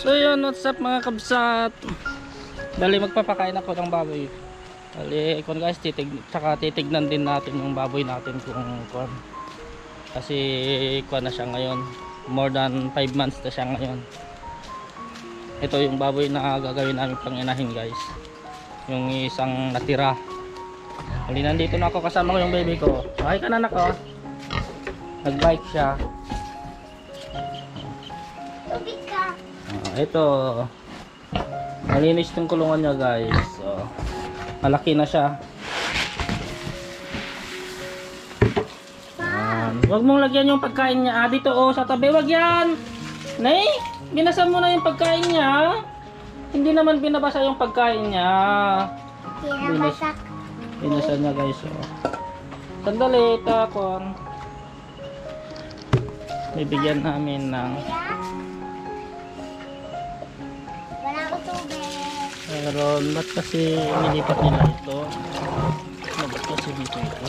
So yun, what's up mga kabsat? Bali magpapakain ako ng baboy. Bali, kung guys, titig, tsaka titignan din natin yung baboy natin kung kung kasi kuha na siya ngayon. More than 5 months na siya ngayon. Ito yung baboy na gagawin namin pang inahin guys. Yung isang natira. Bali, nandito na ako kasama ko yung baby ko. Okay ka na nako. Nag-bike siya. Ito. Malinis yung kulungan niya, guys. So, malaki na siya. Yan. Huwag mong lagyan yung pagkain niya. Ah, dito oh, sa tabi. Wag yan. Nay, binasa mo na yung pagkain niya. Hindi naman binabasa yung pagkain niya. Kinabasak. Binasa niya, guys. Oh. Sandali, takon. Bibigyan namin ng Meron, ba't kasi nilipat nila ito? Ano ba't kasi dito ito?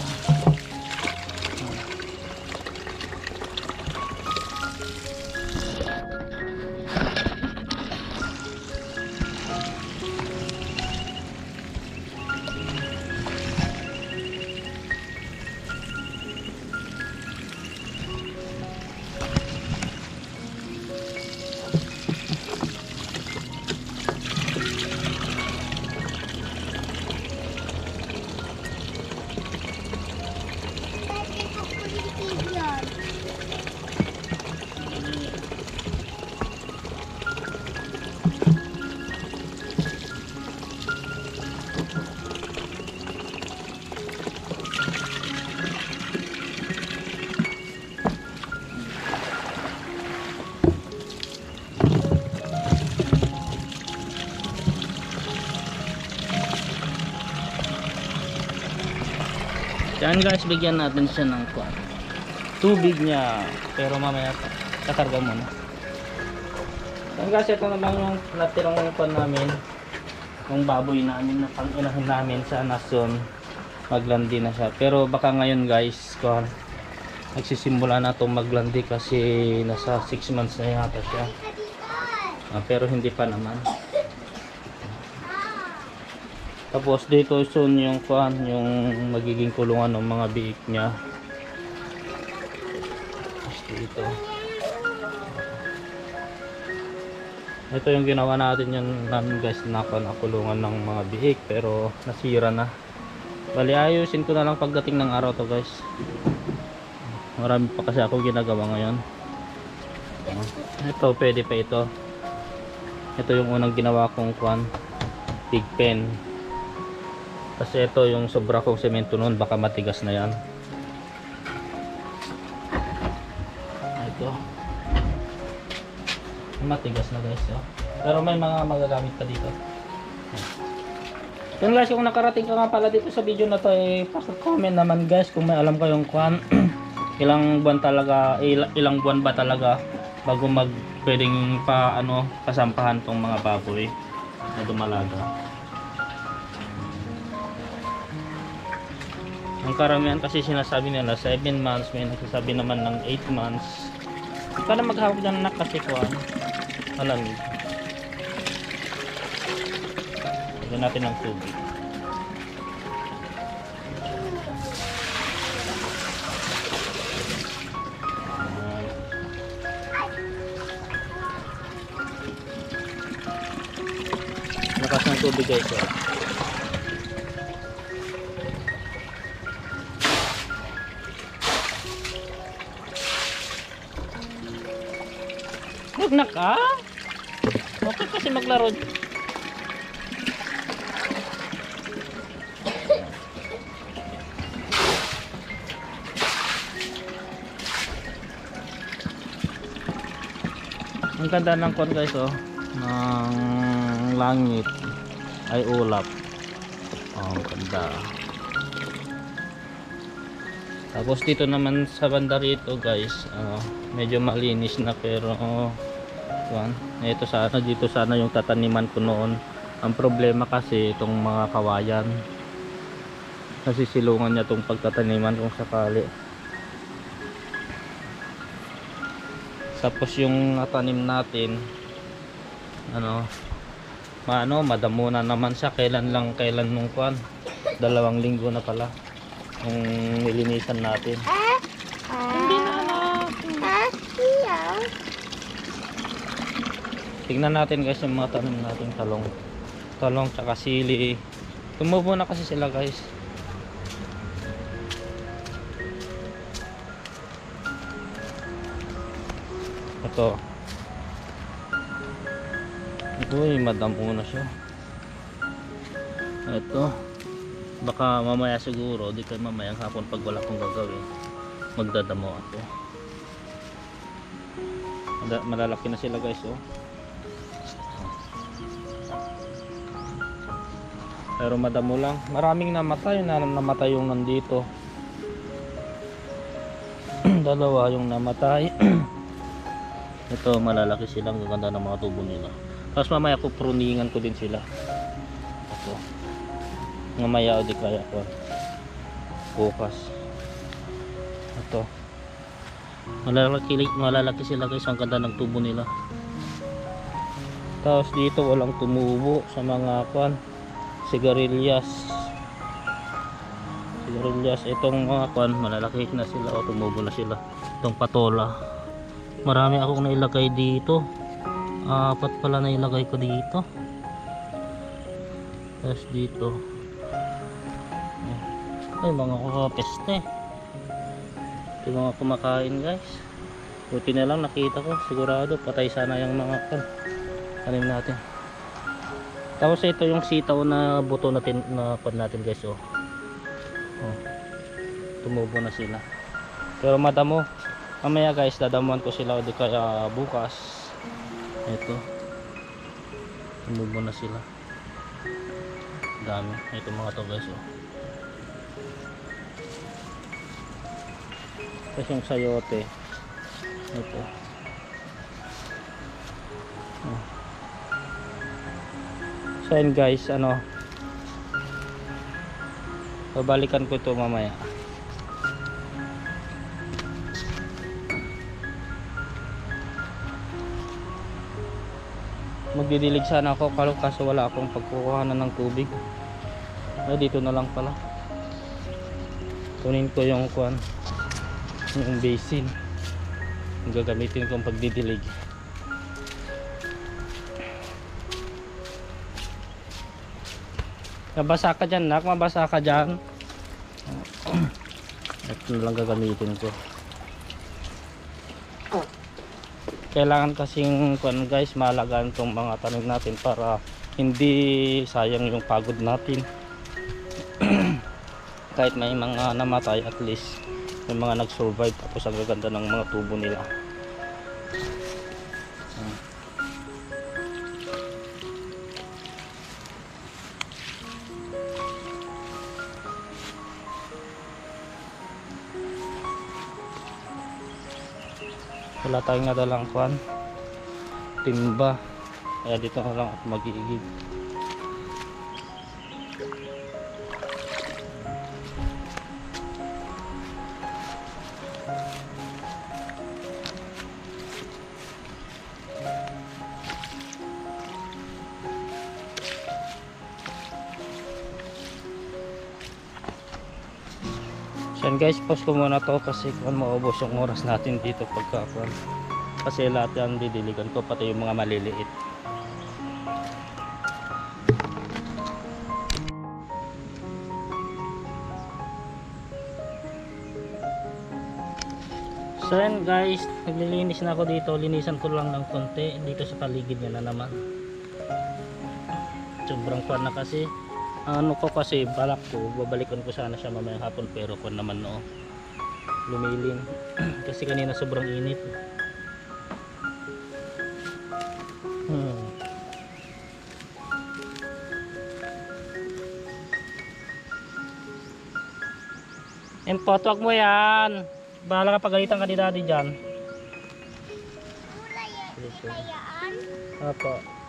Yan guys, bigyan natin siya ng kwan. Tubig niya. Pero mamaya, kakarga muna. Yan guys, ito na lang yung natirang kwan namin. Yung baboy namin na panginahin namin sa nason. Maglandi na siya. Pero baka ngayon guys, kwan, nagsisimula na itong maglandi kasi nasa 6 months na yata siya. Ah, pero hindi pa naman. Tapos dito soon yung kuan, yung magiging kulungan ng mga biik niya. Tapos dito. Ito yung ginawa natin yung namin guys na kulungan ng mga biik pero nasira na. Bali ayusin ko na lang pagdating ng araw to guys. Marami pa kasi ako ginagawa ngayon. Ito pwede pa ito. Ito yung unang ginawa kong kuan, big pen. Kasi ito yung sobra kong semento noon, baka matigas na yan. Ito. Matigas na guys. Oh. Pero may mga magagamit pa dito. Yun guys, kung nakarating ka nga pala dito sa video na to, eh, comment naman guys kung may alam kayong kwan. ilang buwan talaga, il- ilang buwan ba talaga bago mag pwedeng pa ano kasampahan tong mga baboy na dumalaga. Ang karamihan kasi sinasabi nila 7 months, may nagsasabi naman ng 8 months. Para maghawak dyan anak kasi ko malamig. Lagyan natin ng tubig. Lakas ng tubig guys. Oh. Huwag na ka. Okay kasi maglaro. Ang ganda ng kon guys oh. Ng langit ay ulap. Oh, ganda. Tapos dito naman sa banda rito guys, ano, medyo malinis na pero kuan, ito sana dito sana yung tataniman ko noon. Ang problema kasi itong mga kawayan. Nasisilungan niya itong pagtataniman kung sakali. Tapos yung natanim natin ano maano madamo na naman siya kailan lang kailan nung kwan dalawang linggo na pala yung nilinisan natin Ah? Tignan natin guys yung mga tanim natin talong. Talong tsaka sili. Tumubo na kasi sila guys. Ito. Uy madamo na siya. Ito. Baka mamaya siguro di kayo mamayang hapon pag wala kong gagawin. Magdadamo ako. Malalaki na sila guys oh pero madamo lang. Maraming namatay na namatay yung nandito. Dalawa yung namatay. Ito malalaki silang gaganda ng mga tubo nila. Tapos mamaya ko pruningan ko din sila. Ito. Mamaya o di kaya ko bukas. Ito. Malalaki, malalaki sila guys. Ang ganda ng tubo nila. Tapos dito walang tumubo sa mga kwan sigarilyas. Sigarilyas. Itong mga kwan malalaki na sila o tumubo na sila. Itong patola. Marami akong nailagay dito. Apat pala nailagay ko dito. Tapos dito. Ay mga kakapeste yung mga kumakain guys. Buti na lang nakita ko. Sigurado patay sana yung mga kan tanim natin tapos ito yung sitaw na buto natin na pan natin guys oh. oh. Tumubo na sila. Pero madamo. Mamaya guys dadamuhan ko sila o di kaya bukas. Ito. Tumubo na sila. Dami. Ito mga to guys oh. Tapos yung sayote. Ito. So yun guys, ano Babalikan ko ito mamaya. Magdidilig sana ako kalo kaso wala akong pagkukuhanan ng tubig. Ay dito na lang pala. Kunin ko yung kuan Yung basin. Yung gagamitin kong pagdidilig Nabasa ka dyan, nak. Mabasa ka dyan. Ito lang gagamitin ko. Kailangan kasing kuan guys, malagaan tong mga tanim natin para hindi sayang yung pagod natin. Kahit may mga namatay at least may mga nag-survive tapos ang gaganda ng mga tubo nila. Wala tayong nadalang kwan. Timba. Kaya dito na lang ako mag-iigib So guys, pause ko muna to kasi kung maubos yung oras natin dito pagka kwan. Kasi lahat yan didiligan ko, pati yung mga maliliit. So yan guys, naglilinis na ako dito. Linisan ko lang ng konti dito sa paligid niya na naman. Sobrang kwan na kasi ano ko kasi balak ko babalikan ko sana siya mamayang hapon pero kung naman no lumilim kasi kanina sobrang init hmm. Impot, wag mo yan. Bahala ka pagalitan ka ni daddy dyan. Kulay yan. Kinayaan. Apo.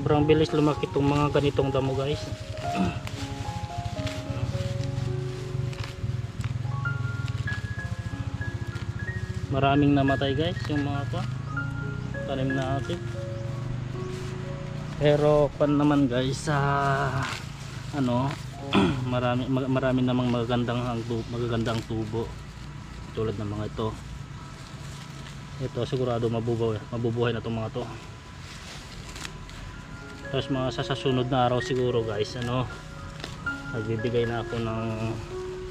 Sobrang bilis lumaki itong mga ganitong damo guys. Maraming namatay guys yung mga pa tanim natin. Pero pan naman guys sa ano marami ma- marami namang magagandang hang tu- magagandang tubo. Tulad ng mga ito. Ito sigurado mabubuhay mabubuhay na itong mga to tapos mga sa sasunod na araw siguro guys ano nagbibigay na ako ng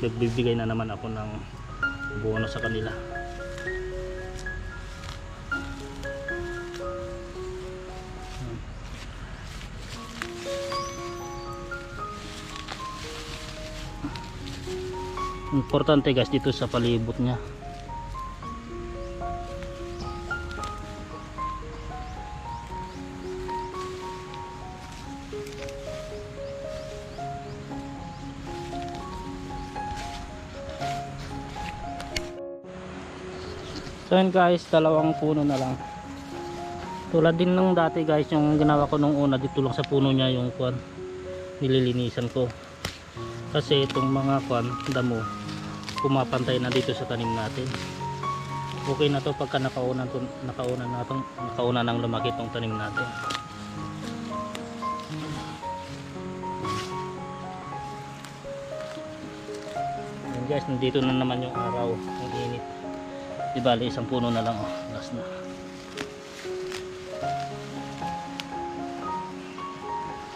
nagbibigay na naman ako ng buono sa kanila. Importante guys dito sa palibot niya yun guys, dalawang puno na lang. Tulad din nung dati guys, yung ginawa ko nung una dito lang sa puno niya yung kwan nililinisan ko. Kasi itong mga kwan, damo, pumapantay na dito sa tanim natin. Okay na to pagka nakauna, to, nakauna, na tong, nakauna nang lumaki itong tanim natin. Guys, nandito na naman yung araw. Di bali, isang puno na lang. Oh, last na.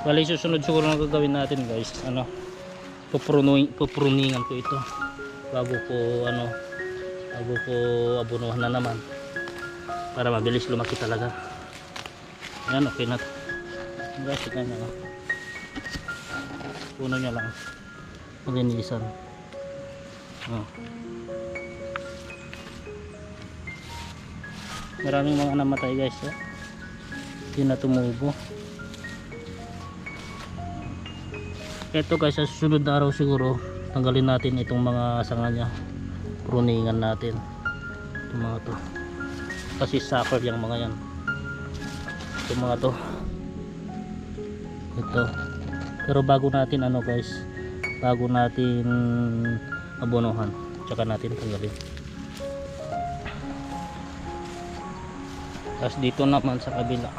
Bali, susunod siguro na gagawin natin guys. Ano, pupruning, pupruningan ko ito. Bago ko, ano, bago ko abunuhan na naman. Para mabilis lumaki talaga. Yan, okay na. Guys, tignan nyo. Puno niya lang. Malinisan. Oh. Maraming mga namatay guys oh. hindi na tumubo. Eto guys sa susunod araw siguro tanggalin natin itong mga sanga nya pruningan natin itong mga to. Kasi sucker yung mga yan. Itong mga to. Ito. Pero bago natin ano guys bago natin abonohan tsaka natin tanggalin tapos dito naman sa kabila.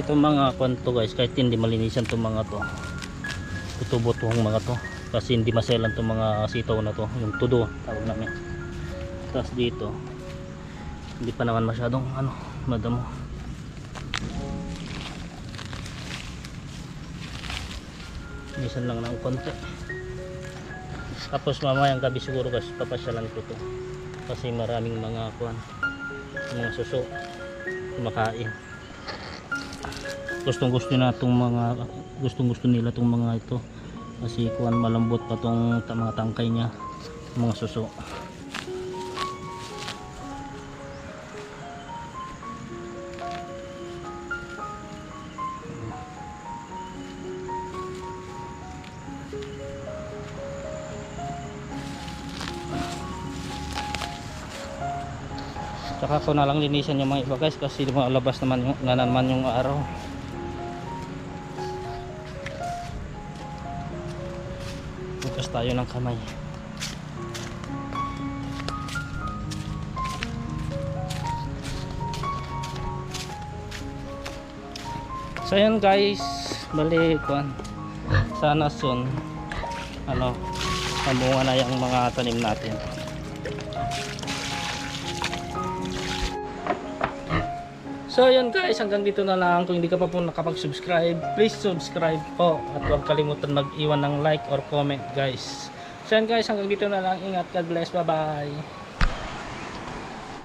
Itong mga kwanto guys kahit hindi malinisan itong mga to. Tutubo itong mga to. Kasi hindi maselan itong mga sitaw na to. Yung tudo tawag namin. Tapos dito hindi pa naman masyadong ano madamo. Nisan lang ng konti. Tapos mamayang gabi siguro guys papasyalan ko to. Kasi maraming mga kwan mga suso kumakain. Gustong gusto na itong mga gustong gusto nila itong mga ito. Kasi kuan malambot pa itong mga tangkay niya mga suso Tsaka ko na lang linisan yung mga iba guys kasi lumalabas naman yung, na naman yung araw. Bukas tayo ng kamay. So yun guys, bali kuan. Sana soon ano, mamunga na yung mga tanim natin. So yun guys, hanggang dito na lang. Kung hindi ka pa po nakapag-subscribe, please subscribe po. At huwag kalimutan mag-iwan ng like or comment guys. So yun guys, hanggang dito na lang. Ingat, God bless, bye bye.